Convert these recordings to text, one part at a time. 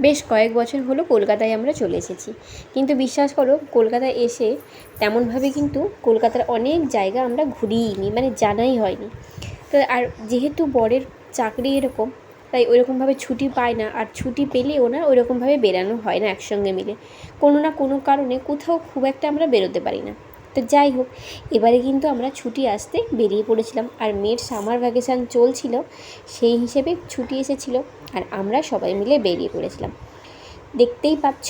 বেশ কয়েক বছর হলো কলকাতায় আমরা চলে এসেছি। কিন্তু বিশ্বাস করো, কলকাতায় এসে তেমনভাবে কিন্তু কলকাতার অনেক জায়গা আমরা ঘুরিইনি মানে জানাই হয়নি। তো আর যেহেতু বরের চাকরি এরকম, তাই ওইরকমভাবে ছুটি পায় না, আর ছুটি পেলেও না ওইরকমভাবে বেরানো হয় না একসঙ্গে মিলে। কোনো না কোনো কারণে কোথাও খুব একটা আমরা বেরোতে পারি না। তো যাই হোক, এবারে কিন্তু আমরা ছুটি আসতে বেরিয়ে পড়েছিলাম। আর মেয়ের সামার ভ্যাকেশান চলছিল, সেই হিসেবে ছুটি এসেছিল। আর আমরা সবাই মিলে বেরিয়ে পড়েছিলাম। দেখতেই পাচ্ছ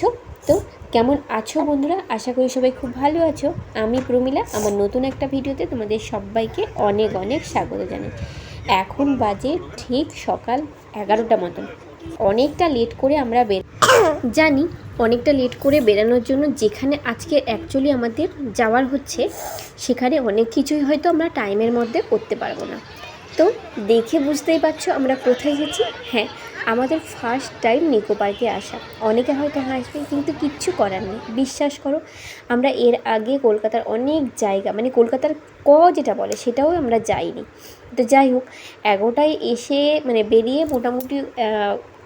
তো কেমন আছো বন্ধুরা? আশা করি সবাই খুব ভালো আছো। আমি প্রমিলা, আমার নতুন একটা ভিডিওতে তোমাদের সবাইকে অনেক অনেক স্বাগত জানাই। এখন বাজে ঠিক সকাল এগারোটা মতন। অনেকটা লেট করে আমরা বের জানি অনেকটা লেট করে বেরানোর জন্য যেখানে আজকে অ্যাকচুয়ালি আমাদের যাওয়ার হচ্ছে, সেখানে অনেক কিছুই হয়তো আমরা টাইমের মধ্যে করতে পারব না। তো দেখে বুঝতেই পারছ আমরা কোথায় গেছি? হ্যাঁ আমাদের ফার্স্ট টাইম নিকো পার্কে আসা। অনেকে হয়তো হাসবে, কিন্তু কিচ্ছু করার নেই। বিশ্বাস করো, আমরা এর আগে কলকাতার অনেক জায়গা মানে কলকাতার ক যেটা বলে, সেটাও আমরা যাইনি। তো যাই হোক এগারোটায় এসে মানে বেরিয়ে মোটামুটি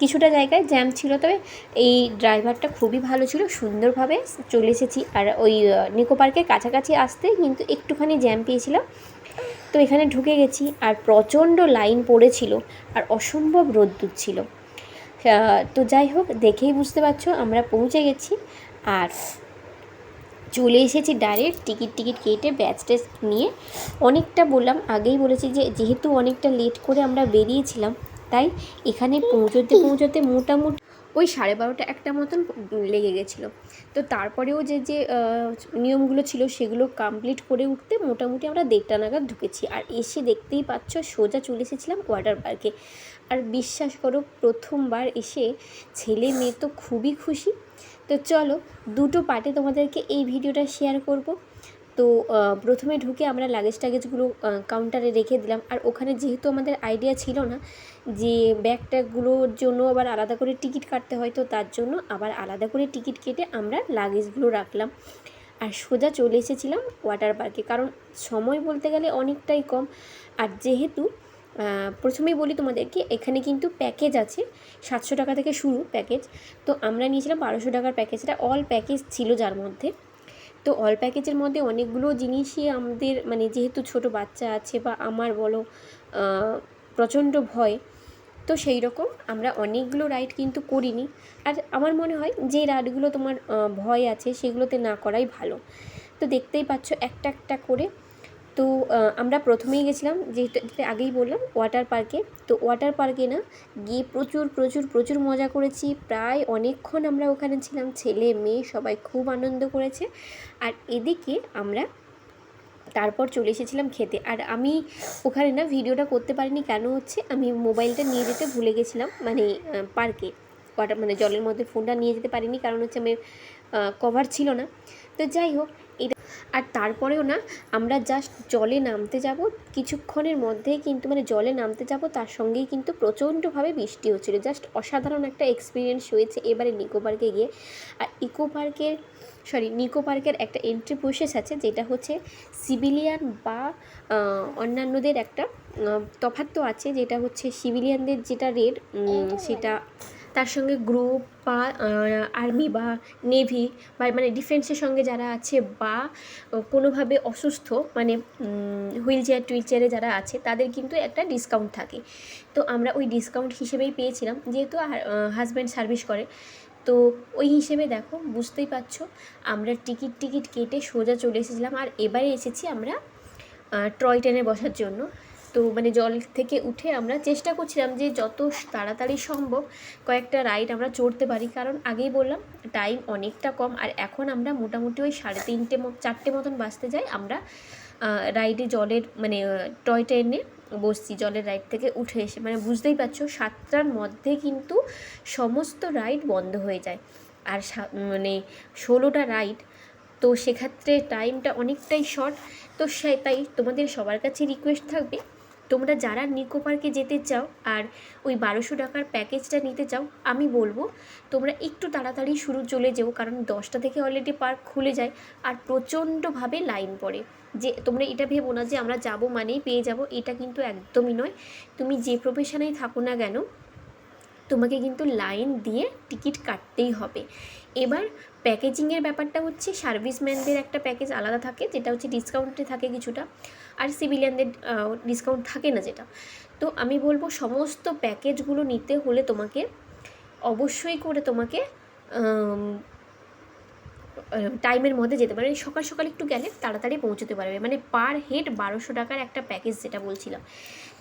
কিছুটা জায়গায় জ্যাম ছিল। তবে এই ড্রাইভারটা খুবই ভালো ছিল, সুন্দরভাবে চলে এসেছি। আর ওই নিকো পার্কের কাছাকাছি আসতে কিন্তু একটুখানি জ্যাম পেয়েছিলাম। তো এখানে ঢুকে গেছি আর প্রচণ্ড লাইন পড়েছিল আর অসম্ভব রোদ্দুর ছিল। তো যাই হোক, দেখেই বুঝতে পারছ আমরা পৌঁছে গেছি আর চলে এসেছি ডাইরেক্ট টিকিট টিকিট কেটে ব্যাচ টেস নিয়ে। অনেকটা বললাম, আগেই বলেছি যে যেহেতু অনেকটা লেট করে আমরা বেরিয়েছিলাম, তাই এখানে পৌঁছতে পৌঁছতে মোটামুটি ওই সাড়ে বারোটা একটা মতন লেগে গেছিল। তো তারপরেও যে যে নিয়মগুলো ছিল সেগুলো কমপ্লিট করে উঠতে মোটামুটি আমরা দেড়টা নাগাদ ঢুকেছি। আর এসে দেখতেই পাচ্ছ সোজা চলে এসেছিলাম ওয়াটার পার্কে আর বিশ্বাস করো প্রথমবার এসে ছেলে মেয়ে তো খুবই খুশি। তো চলো দুটো পার্টে তোমাদেরকে এই ভিডিওটা শেয়ার করব। তো প্রথমে ঢুকে আমরা লাগেজ টাগেজগুলো কাউন্টারে রেখে দিলাম। আর ওখানে যেহেতু আমাদের আইডিয়া ছিল না যে ব্যাগ ট্যাগগুলোর জন্য আবার আলাদা করে টিকিট কাটতে হয়, তো তার জন্য আবার আলাদা করে টিকিট কেটে আমরা লাগেজগুলো রাখলাম। আর সোজা চলে এসেছিলাম ওয়াটার পার্কে কারণ সময় বলতে গেলে অনেকটাই কম। আর যেহেতু প্রথমেই বলি তোমাদেরকে, এখানে কিন্তু প্যাকেজ আছে, সাতশো টাকা থেকে শুরু প্যাকেজ তো আমরা নিয়েছিলাম বারোশো টাকার প্যাকেজটা অল প্যাকেজ ছিল যার মধ্যে। তো অল প্যাকেজের মধ্যে অনেকগুলো জিনিসই আমাদের মানে যেহেতু ছোট বাচ্চা আছে বা আমার বলো প্রচণ্ড ভয়, তো সেই রকম আমরা অনেকগুলো রাইড কিন্তু করিনি। আর আমার মনে হয় যে রাইডগুলো তোমার ভয় আছে সেগুলোতে না করাই ভালো। তো দেখতেই পাচ্ছ একটা একটা করে তো আমরা প্রথমেই গেছিলাম যেটা আগেই বললাম ওয়াটার পার্কে তো ওয়াটার পার্কে না, গিয়ে প্রচুর প্রচুর প্রচুর মজা করেছি। প্রায় অনেকক্ষণ আমরা ওখানে ছিলাম, ছেলে, মেয়ে, সবাই খুব আনন্দ করেছে। আর এদিকে আমরা তারপর চলে এসেছিলাম খেতে। আর আমি ওখানে না ভিডিওটা করতে পারিনি, কেন হচ্ছে, আমি মোবাইলটা নিয়ে যেতে ভুলে গেছিলাম মানে পার্কে ওয়াটার মানে জলের মধ্যে ফোনটা নিয়ে যেতে পারিনি, কারণ হচ্ছে আমি কভার ছিল না। তো যাই হোক আর তারপরেও না আমরা জাস্ট জলে নামতে যাব। কিছুক্ষণের মধ্যেই কিন্তু মানে জলে নামতে যাব তার সঙ্গেই কিন্তু প্রচণ্ডভাবে বৃষ্টি হচ্ছিল। জাস্ট অসাধারণ একটা এক্সপিরিয়েন্স হয়েছে এবারে নিকো পার্কে গিয়ে। আর ইকো পার্কের সরি নিকো পার্কের একটা এন্ট্রি প্রসেস আছে যেটা হচ্ছে সিভিলিয়ান বা অন্যান্যদের একটা আহ, তফাৎ তো আছে যেটা হচ্ছে সিভিলিয়ানদের যেটা রেট সেটা তার সঙ্গে গ্রুপ বা আর্মি বা নেভি বা মানে ডিফেন্সের সঙ্গে যারা আছে বা কোনোভাবে অসুস্থ মানে হুইল চেয়ার টুইল চেয়ারে যারা আছে, তাদের কিন্তু একটা ডিসকাউন্ট থাকে। তো আমরা ওই ডিসকাউন্ট হিসেবেই পেয়েছিলাম, যেহেতু হাজব্যান্ড সার্ভিস করে। তো ওই হিসেবে দেখো, বুঝতেই পারছ, আমরা টিকিট টিকিট কেটে সোজা চলে এসেছিলাম। আর এবারে এসেছি আমরা টয় ট্রেনে বসার জন্য। তো মানে জল থেকে উঠে আমরা চেষ্টা করছিলাম যে যত তাড়াতাড়ি সম্ভব কয়েকটা রাইড আমরা চড়তে পারি। কারণ আগেই বললাম টাইম অনেকটা কম। আর এখন আমরা মোটামুটি ওই সাড়ে তিনটে চারটে মতন বাজতে যাই। আমরা রাইডে জলের মানে টয় ট্রেনে বসছি, জলের রাইড থেকে উঠে এসে। মানে বুঝতেই পারছ, সাতটার মধ্যে কিন্তু সমস্ত রাইড বন্ধ হয়ে যায়। আর মানে ষোলোটা রাইড তো সেক্ষেত্রে টাইমটা অনেকটাই শর্ট তো সে, তাই তোমাদের সবার কাছে রিকোয়েস্ট থাকবে তোমরা যারা নিকো পার্কে যেতে চাও আর ওই বারোশো টাকার প্যাকেজটা নিতে চাও, আমি বলব তোমরা একটু তাড়াতাড়ি শুরু চলে যেও, কারণ দশটা থেকে অলরেডি পার্ক খুলে যায় আর প্রচণ্ডভাবে লাইন পড়ে। যে তোমরা এটা ভেবো না যে আমরা যাব মানেই পেয়ে যাব, এটা কিন্তু একদমই নয়। তুমি যে প্রফেশনেই থাকো না কেন, তোমাকে কিন্তু লাইন দিয়ে টিকিট কাটতেই হবে। এবার প্যাকেজিংয়ের ব্যাপারটা হচ্ছে সার্ভিসম্যানদের একটা প্যাকেজ আলাদা থাকে, যেটা হচ্ছে ডিসকাউন্টে থাকে কিছুটা। আর সিভিলিয়ানদের ডিসকাউন্ট থাকে না যেটা। তো আমি বলব সমস্ত প্যাকেজগুলো নিতে হলে তোমাকে অবশ্যই করে তোমাকে টাইমের মধ্যে যেতে পারবে। সকাল সকাল একটু গেলে তাড়াতাড়ি পৌঁছতে পারবে। মানে পার হেড বারোশো টাকার একটা প্যাকেজ যেটা বলছিলাম।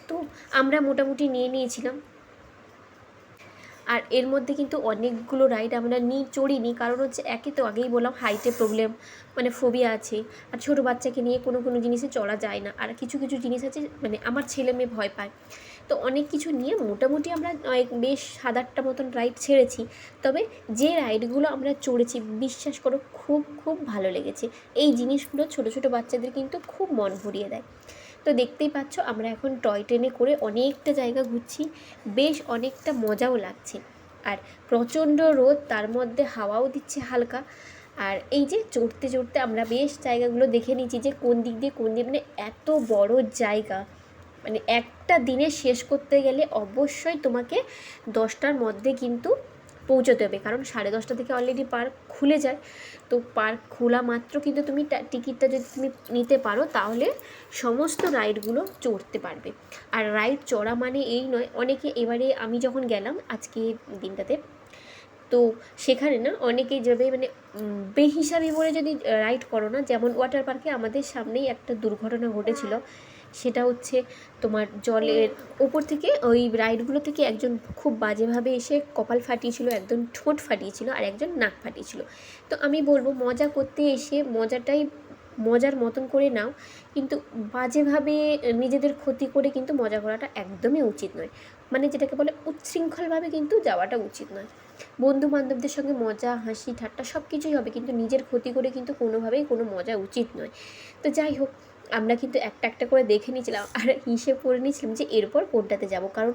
তো আমরা মোটামুটি নিয়ে নিয়েছিলাম। আর এর মধ্যে কিন্তু অনেকগুলো রাইড আমরা নিয়ে চড়িনি। কারণ হচ্ছে একে তো আগেই বললাম হাইটে প্রবলেম মানে ফোবিয়া আছে। আর ছোটো বাচ্চাকে নিয়ে কোনো কোনো জিনিসে চড়া যায় না। আর কিছু কিছু জিনিস আছে মানে আমার ছেলে মেয়ে ভয় পায়। তো অনেক কিছু নিয়ে মোটামুটি আমরা বেশ সাত, আটটা মতন রাইড ছেড়েছি। তবে যে রাইডগুলো আমরা চড়েছি, বিশ্বাস করো, খুব খুব ভালো লেগেছে। এই জিনিসগুলো ছোটো ছোটো বাচ্চাদের কিন্তু খুব মন ভরিয়ে দেয়। তো দেখতেই পাচ্ছ, আমরা এখন টয় ট্রেনে করে অনেকটা জায়গা ঘুরছি। বেশ অনেকটা মজাও লাগছে। আর প্রচণ্ড রোদ, তার মধ্যে হাওয়াও দিচ্ছে হালকা। আর এই যে চড়তে চড়তে আমরা বেশ জায়গাগুলো দেখে নিচ্ছি যে কোন দিক দিয়ে কোন দিক মানে এত বড় জায়গা। মানে একটা দিনে শেষ করতে গেলে অবশ্যই তোমাকে দশটার মধ্যে কিন্তু পৌঁছতে হবে। কারণ সাড়ে দশটা থেকে অলরেডি পার্ক খুলে যায়। তো পার্ক খোলা মাত্র কিন্তু তুমি টিকিটটা যদি তুমি নিতে পারো, তাহলে সমস্ত রাইডগুলো চড়তে পারবে। আর রাইড চড়া মানে এই নয়, অনেকে এবারে আমি যখন গেলাম আজকে দিনটাতে, তো সেখানে না অনেকে যাবে মানে বেহিসাবি বলে যদি রাইড করো না, যেমন ওয়াটার পার্কে আমাদের সামনেই একটা দুর্ঘটনা ঘটেছিল। সেটা হচ্ছে তোমার জলের ওপর থেকে ওই রাইডগুলো থেকে একজন খুব বাজেভাবে এসে কপাল ফাটিয়েছিল একজন ঠোঁট ফাটিয়েছিল আর একজন নাক ফাটিয়েছিল। তো আমি বলব মজা করতে এসে মজাটাই মজার মতন করে নাও, কিন্তু বাজেভাবে নিজেদের ক্ষতি করে কিন্তু মজা করাটা একদমই উচিত নয়। মানে যেটাকে বলে উচ্ছৃঙ্খলভাবে কিন্তু যাওয়াটা উচিত নয়। বন্ধু বান্ধবদের সঙ্গে মজা, হাসি, ঠাট্টা সব কিছুই হবে, কিন্তু নিজের ক্ষতি করে কিন্তু কোনোভাবেই কোনো মজা উচিত নয়। তো যাই হোক আমরা কিন্তু একটা একটা করে দেখে নিয়েছিলাম আর হিসেব করে নিয়েছিলাম যে এরপর কোনটাতে যাব। কারণ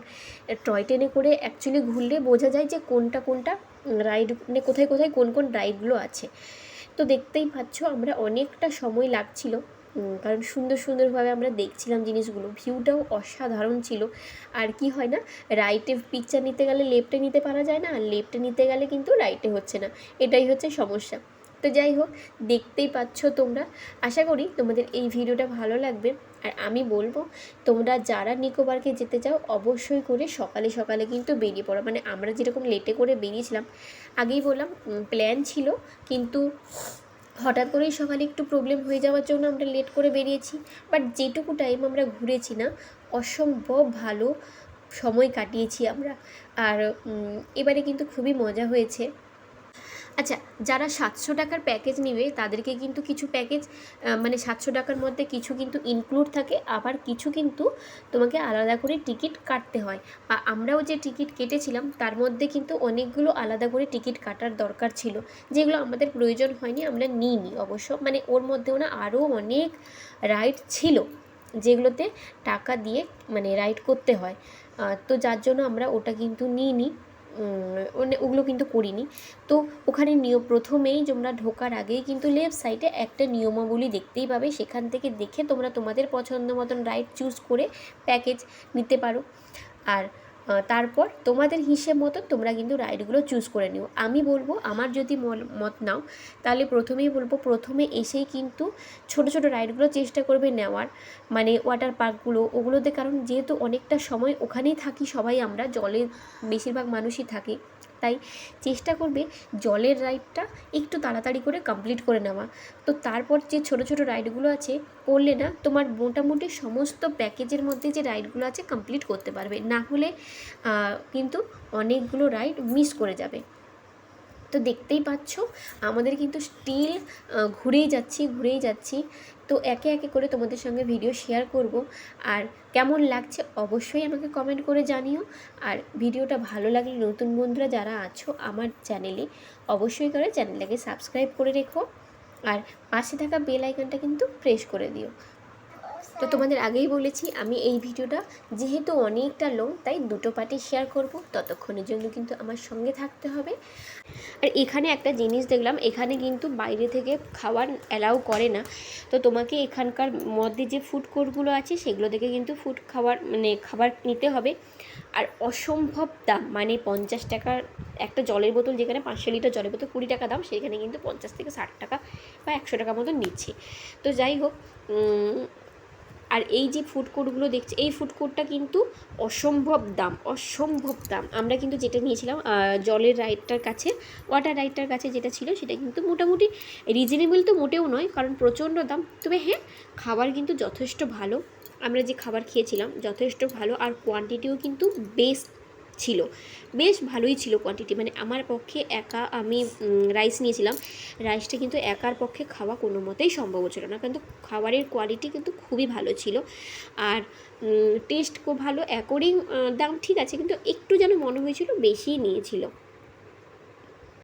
টয় ট্রেনে করে অ্যাকচুয়ালি ঘুরলে বোঝা যায় যে কোনটা কোনটা রাইড মানে কোথায় কোথায় কোন কোন রাইডগুলো আছে। তো দেখতেই পাচ্ছ আমরা অনেকটা সময় লাগছিল। কারণ সুন্দর সুন্দরভাবে আমরা দেখছিলাম জিনিসগুলো। ভিউটাও অসাধারণ ছিল। আর কি হয় না রাইটে পিকচার নিতে গেলে লেফটে নিতে পারা যায় না, আর লেফটে নিতে গেলে কিন্তু রাইটে হচ্ছে না। এটাই হচ্ছে সমস্যা। তো যাই হোক, দেখতেই পাচ্ছ তোমরা। আশা করি তোমাদের এই ভিডিওটা ভালো লাগবে। আর আমি বলব, তোমরা যারা নিকো পার্কে যেতে চাও, অবশ্যই করে সকালে সকালে কিন্তু বেরিয়ে পড়ো। মানে আমরা যেরকম লেটে করে বেরিয়েছিলাম, আগেই বললাম প্ল্যান ছিল। কিন্তু হঠাৎ করেই সকালে একটু প্রবলেম হয়ে যাওয়ার জন্য আমরা লেট করে বেরিয়েছি। বাট যেটুকু টাইম আমরা ঘুরেছি না, অসম্ভব ভালো সময় কাটিয়েছি আমরা। আর এবারে কিন্তু খুবই মজা হয়েছে। আচ্ছা যারা সাতশো টাকার প্যাকেজ নেবে, তাদেরকে কিন্তু কিছু প্যাকেজ মানে সাতশো টাকার মধ্যে কিছু কিন্তু ইনক্লুড থাকে, আবার কিছু কিন্তু তোমাকে আলাদা করে টিকিট কাটতে হয়। বা আমরাও যে টিকিট কেটেছিলাম, তার মধ্যে কিন্তু অনেকগুলো আলাদা করে টিকিট কাটার দরকার ছিল, যেগুলো আমাদের প্রয়োজন হয়নি, আমরা নিইনি। অবশ্য মানে ওর মধ্যেও না আরও অনেক রাইড ছিল, যেগুলোতে টাকা দিয়ে মানে রাইড করতে হয়। তো যার জন্য আমরা ওটা কিন্তু নিইনি। ওগুলো কিন্তু করিনি। তো ওখানে নিয়ম প্রথমেই তোমরা ঢোকার আগেই কিন্তু লেফট সাইডে একটা নিয়মাবলী দেখতেই পাবে। সেখান থেকে দেখে তোমরা তোমাদের পছন্দ মতন রাইড চুজ করে প্যাকেজ নিতে পারো। আর তারপর তোমাদের হিসেব মতো তোমরা কিন্তু রাইডগুলো চুজ করে নিও। আমি বলব, আমার যদি মত নাও, তাহলে প্রথমেই বলব, প্রথমে এসেই কিন্তু ছোট ছোট রাইডগুলো চেষ্টা করবে নেওয়ার মানে ওয়াটার পার্কগুলো ওগুলোতে কারণ যেহেতু অনেকটা সময় ওখানেই থাকি সবাই আমরা, জলে বেশিরভাগ মানুষই থাকি। তাই চেষ্টা করবে জলের রাইডটা একটু তাড়াতাড়ি করে কমপ্লিট করে নেওয়া। তো তারপর যে ছোট ছোট রাইডগুলো আছে, করলে না তোমার মোটামুটি সমস্ত প্যাকেজের মধ্যে যে রাইডগুলো আছে কমপ্লিট করতে পারবে। না হলে কিন্তু অনেকগুলো রাইড মিস করে যাবে। তো দেখতেই পাচ্ছ, আমাদের কিন্তু স্টিল ঘুরেই যাচ্ছি ঘুরেই যাচ্ছি। তো একে একে করে তোমাদের সঙ্গে ভিডিও শেয়ার করব। আর কেমন লাগছে অবশ্যই আমাকে কমেন্ট করে জানিও। আর ভিডিওটা ভালো লাগলে নতুন বন্ধুরা যারা আছো আমার চ্যানেলে অবশ্যই করে চ্যানেলটাকে সাবস্ক্রাইব করে রেখো। আর পাশে থাকা বেল আইকনটা কিন্তু প্রেস করে দিও। তো তোমাদের আগেই বলেছি, আমি এই ভিডিওটা যেহেতু অনেকটা লং তাই দুটো পার্টি শেয়ার করব। ততক্ষণের জন্য কিন্তু আমার সঙ্গে থাকতে হবে। আর এখানে একটা জিনিস দেখলাম, এখানে কিন্তু বাইরে থেকে খাবার অ্যালাউ করে না। তো তোমাকে এখানকার মধ্যে যে ফুড কোর্টগুলো আছে, সেগুলো থেকে কিন্তু ফুড খাবার মানে খাবার নিতে হবে। আর অসম্ভব দাম মানে পঞ্চাশ টাকার একটা জলের বোতল, যেখানে পাঁচশো লিটার জলের বোতল কুড়ি টাকা দাম, সেখানে কিন্তু পঞ্চাশ থেকে ষাট টাকা বা একশো টাকা মতো নিচ্ছে। তো যাই হোক আর এই যে ফুড কোর্টগুলো দেখছি, এই ফুড কোর্টটা কিন্তু অসম্ভব দাম অসম্ভব দাম। আমরা কিন্তু যেটা নিয়েছিলাম জলের রাইডটার কাছে ওয়াটার রাইডটার কাছে যেটা ছিল, সেটা কিন্তু মোটামুটি রিজনেবল তো মোটেও নয়, কারণ প্রচণ্ড দাম। তবে হ্যাঁ খাবার কিন্তু যথেষ্ট ভালো। আমরা যে খাবার খেয়েছিলাম, যথেষ্ট ভালো, আর কোয়ান্টিটিও কিন্তু বেশ ছিল। বেশ ভালোই ছিল কোয়ান্টিটি মানে আমার পক্ষে একা আমি রাইস নিয়েছিলাম। রাইসটা কিন্তু একার পক্ষে খাওয়া কোনো মতেই সম্ভব ছিল না। কিন্তু খাবারের কোয়ালিটি কিন্তু খুবই ভালো ছিল। আর টেস্ট খুব ভালো অ্যাকর্ডিং দাম ঠিক আছে, কিন্তু একটু যেন মনে হয়েছিল বেশিই নিয়েছিল।